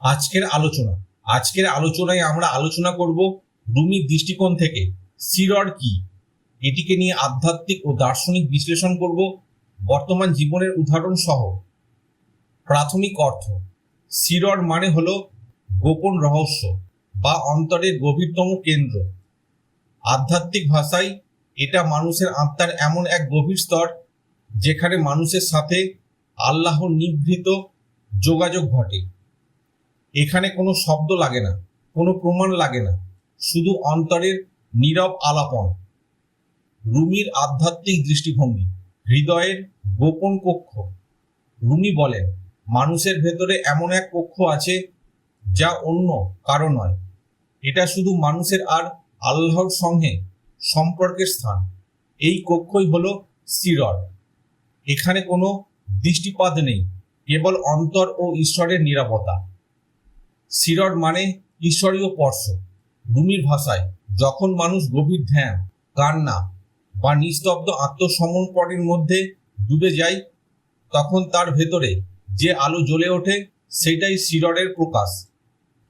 আজকের আলোচনা। আজকের আলোচনায় আমরা আলোচনা করব রুমির দৃষ্টিকোণ থেকে। সিরর কি? এটিকে নিয়ে আধ্যাত্মিক ও দার্শনিক বিশ্লেষণ করব। বর্তমান জীবনের উদাহরণ সহ। প্রাথমিক অর্থ সিরর মানে হলো গোপন রহস্য বা অন্তরের গভীরতম কেন্দ্র। আধ্যাত্মিক ভাষায় এটা মানুষের আত্মার এমন এক গভীর স্তর যেখানে মানুষের সাথে আল্লাহর নিভৃত যোগাযোগ ঘটে। এখানে কোনো শব্দ লাগে না, কোনো প্রমাণ লাগে না, শুধু অন্তরের নীরব আলাপন, রুমির আধ্যাত্মিক দৃষ্টিভঙ্গি, হৃদয়ের গোপন কক্ষ। রুমি বলেন, মানুষের ভেতরে এমন এক কক্ষ আছে যা অন্য কারও নয়। এটা শুধু মানুষের আর আল্লাহর সঙ্গে সম্পর্কের স্থান। এই কক্ষই হলো সিরর এখানে কোনো দৃষ্টিপাত নেই, কেবল অন্তর ও ঈশ্বরের নিরাপত্তা সিরর মানে ঈশ্বরীয় স্পর্শ। রুমির ভাষায়, যখন মানুষ গভীর ধ্যান, কান্না বা নিস্তব্ধ আত্মসমর্পণের মধ্যে ডুবে যায়, তখন তার ভেতরে যে আলো জ্বলে ওঠে, সেটাই সিররের প্রকাশ।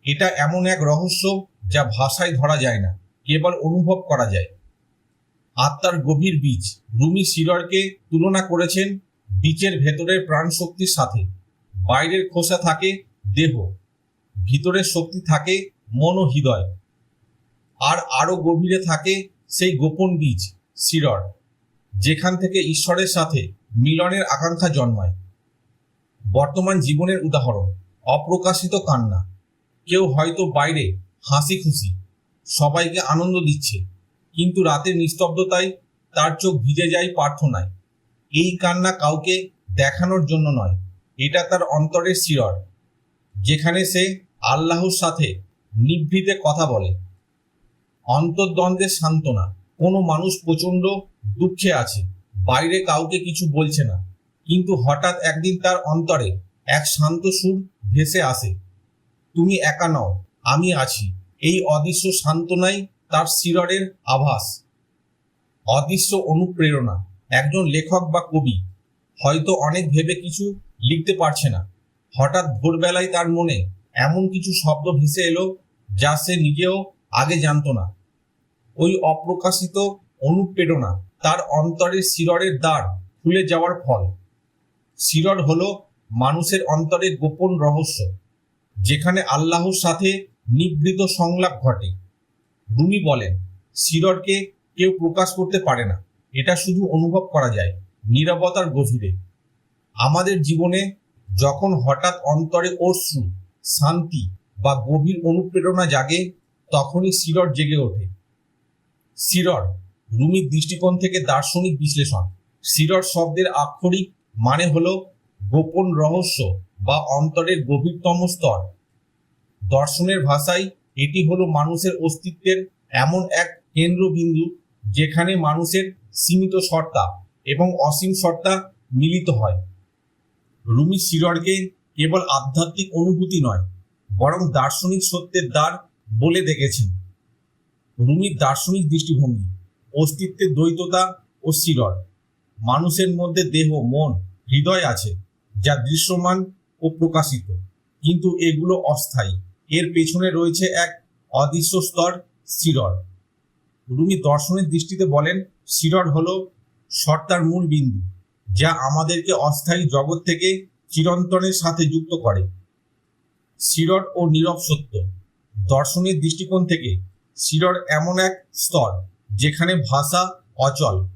এটা এমন এক রহস্য যা ভাষায় ধরা যায় না, কেবল অনুভব করা যায়। আত্মার গভীর বীজ রুমি সিররকে তুলনা করেছেন বীজের ভেতরের প্রাণ শক্তির সাথে। বাইরের খোসা থাকে দেহ। ভিতরের শক্তি থাকে মন ও হৃদয়। আর আরও গভীরে থাকে সেই গোপন বীজ শিরর যেখান থেকে ঈশ্বরের সাথে মিলনের আকাঙ্ক্ষা জন্মায়। বর্তমান জীবনের উদাহরণ, অপ্রকাশিত কান্না। কেউ হয়তো বাইরে হাসি খুশি, সবাইকে আনন্দ দিচ্ছে, কিন্তু রাতের নিস্তব্ধতায় তার চোখ ভিজে যায় প্রার্থনায়। এই কান্না কাউকে দেখানোর জন্য নয়, এটা তার অন্তরের শিরর যেখানে সে আল্লাহর সাথে নিভৃতে কথা বলে। অন্তর্দ্বন্দ্বের সান্ত্বনা। কোনো মানুষ প্রচণ্ড দুঃখে আছে। বাইরে কাউকে কিছু বলছে না। কিন্তু হঠাৎ একদিন তার অন্তরে এক শান্ত সুর ভেসে আসে। তুমি একা নও, আমি আছি। এই অদৃশ্য সান্ত্বনাই তার শিররের আভাস। অদৃশ্য অনুপ্রেরণা। একজন লেখক বা কবি হয়তো অনেক ভেবে কিছু লিখতে পারছে না। হঠাৎ ভোরবেলায় তার মনে এমন কিছু শব্দ ভেসে এলো যা সে নিজেও আগে জানতো না। ওই অপ্রকাশিত অনুপ্রেরণা তার অন্তরের শিররের দ্বার খুলে যাওয়ার ফল। শিরর হলো মানুষের অন্তরের গোপন রহস্য, যেখানে আল্লাহর সাথে নিবৃত সংলাপ ঘটে। রুমি বলেন, শিররকে কেউ প্রকাশ করতে পারে না, এটা শুধু অনুভব করা যায়, নীরবতার গভীরে। আমাদের জীবনে যখন হঠাৎ অন্তরে অশ্রু শান্তি বা গভীর অনুপ্রেরণা জাগে তখনই শিরর জেগে ওঠে। শিরর রুমির দৃষ্টিকোণ থেকে দার্শনিক বিশ্লেষণ। শিরর শব্দের আক্ষরিক মানে হল গোপন রহস্য বা অন্তরের গভীরতম স্তর। দর্শনের ভাষায় এটি হলো মানুষের অস্তিত্বের এমন এক কেন্দ্রবিন্দু যেখানে মানুষের সীমিত সত্তা এবং অসীম সত্তা মিলিত হয়। রুমি শিররকে কেবল আধ্যাত্মিক অনুভূতি নয়, বরং দার্শনিক সত্যের দ্বার বলে দেখেছেন। রুমির দার্শনিক দৃষ্টিভঙ্গি, অস্তিত্বের দ্বৈততা ও শিরর। মানুষের মধ্যে দেহ, মন, হৃদয় আছে, যা দৃশ্যমান ও প্রকাশিত, কিন্তু এগুলো অস্থায়ী। এর পেছনে রয়েছে এক অদৃশ্য স্তর, শিরর। রুমি দর্শনের দৃষ্টিতে বলেন, শিরর হলো সত্তার মূল বিন্দু, যা আমাদেরকে অস্থায়ী জগৎ থেকে চিরন্তনের সাথে যুক্ত করে। শিরর ও নীরব সত্য। দর্শনের দৃষ্টিকোণ থেকে শিরর এমন এক স্তর যেখানে ভাষা অচল,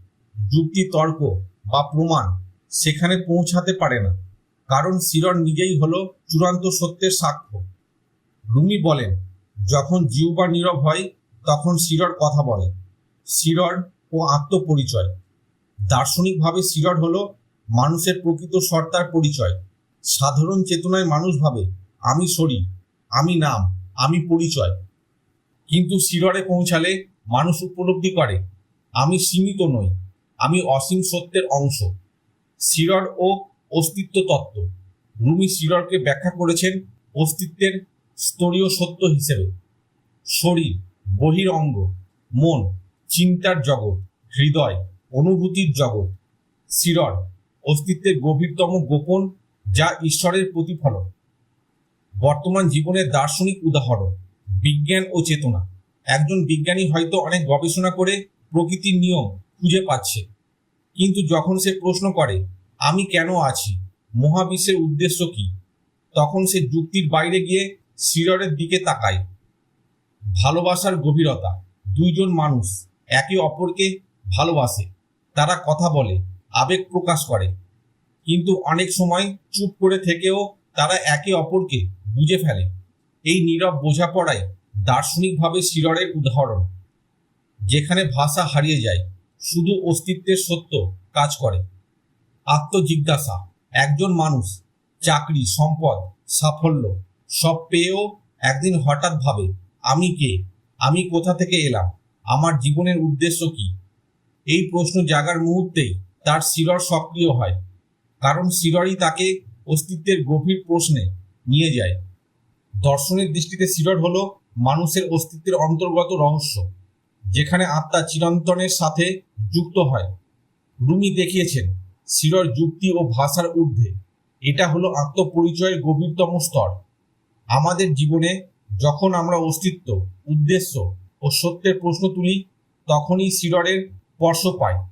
যুক্তি তর্ক বা প্রমাণ সেখানে পৌঁছাতে পারে না। কারণ শিরর নিজেই হলো চূড়ান্ত সত্যের সাক্ষ্য। রুমি বলেন, যখন জিউবা নীরব হয়, তখন শিরর কথা বলে। শিরর ও আত্মপরিচয়। দার্শনিকভাবে শিরর হলো মানুষের প্রকৃত সত্তার পরিচয়। সাধারণ চেতনায় মানুষ ভাবে, আমি শরীর, আমি নাম, আমি পরিচয়। কিন্তু শিররে পৌঁছালে মানুষ উপলব্ধি করে, আমি সীমিত নই, আমি অসীম সত্যের অংশ। শিরর ও অস্তিত্ব তত্ত্ব। রুমি শিররকে ব্যাখ্যা করেছেন অস্তিত্বের স্তরীয় সত্য হিসেবে। শরীর, বহির অঙ্গ, মন, চিন্তার জগৎ, হৃদয়, অনুভূতির জগৎ। শিরর অস্তিত্বের গভীরতম গোপন যা ঈশ্বরের প্রতিফলন। বর্তমান জীবনের দার্শনিক উদাহরণ, বিজ্ঞান ও চেতনা। একজন বিজ্ঞানী হয়তো অনেক গবেষণা করে প্রকৃতির নিয়ম খুঁজে পাচ্ছে। কিন্তু যখন সে প্রশ্ন করে, আমি কেন আছি? মহাবিশ্বের উদ্দেশ্য কি? তখন সে যুক্তির বাইরে গিয়ে শিররের দিকে তাকায়। ভালোবাসার গভীরতা। দুইজন মানুষ একে অপরকে ভালোবাসে। তারা কথা বলে। আবেগ প্রকাশ করে। কিন্তু অনেক সময় চুপ করে থেকেও তারা একে অপরকে বুঝে ফেলে। এই নীরব বোঝাপড়ায় দার্শনিকভাবে শিররের উদাহরণ, যেখানে ভাষা হারিয়ে যায়, শুধু অস্তিত্বের সত্য কাজ করে। আত্মজিজ্ঞাসা, একজন মানুষ, চাকরি, সম্পদ, সাফল্য, সব পেয়েও একদিন হঠাৎ ভাবে, আমি কে? আমি কোথা থেকে এলাম? আমার জীবনের উদ্দেশ্য কি? এই প্রশ্ন জাগার মুহূর্তেই তার শিরর সক্রিয় হয়। কারণ শিররই তাকে অস্তিত্বের গভীর প্রশ্নে নিয়ে যায়। দর্শনের দৃষ্টিতে শিরর হল মানুষের অস্তিত্বের অন্তর্গত রহস্য, যেখানে আত্মা চিরন্তনের সাথে যুক্ত হয়। রুমি দেখিয়েছেন, শিরর যুক্তি ও ভাষার ঊর্ধ্বে। এটা হলো আত্মপরিচয়ের গভীরতম স্তর। আমাদের জীবনে যখন আমরা অস্তিত্ব, উদ্দেশ্য ও সত্যের প্রশ্ন তুলি, তখনই শিররের স্পর্শ পাই।